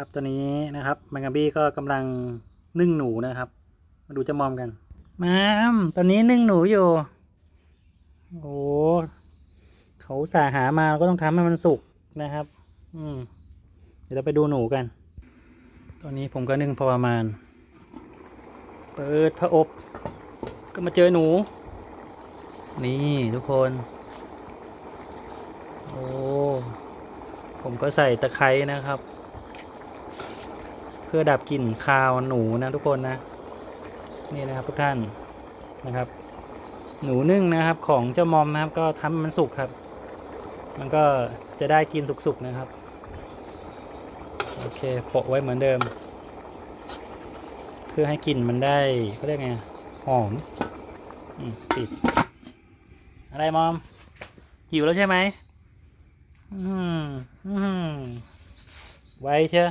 ครับตอนนี้นะครับมังกาบี้ก็กำลังนึ่งหนูนะครับ มาดูเจะมอมกันมามตอนนี้นึ่งหนูอยู่โอ้เขาสาหามาก็ต้องทำให้มันสุกนะครับ อืมเดี๋ยวเราไปดูหนูกัน ตอนนี้ผมก็นึ่งพอประมาณ เปิดพระอบ ก็มาเจอหนู นี่ทุกคน โอ้ ผมก็ใส่ตะไคร้นะครับ เพื่อดับกลิ่นคาวหนูนะทุกคนนะ นี่นะครับทุกท่านนะครับ หนูนึ่งนะครับของเจ้ามอมนะครับ ก็ทำมันสุกครับ มันก็จะได้กินสุกๆนะครับ โอเคโปะไว้เหมือนเดิม เพื่อให้กลิ่นมันได้เขาเรียกไงหอมปิด อะไรมอม หิวแล้วใช่ไหมอืมอืมไวเชียว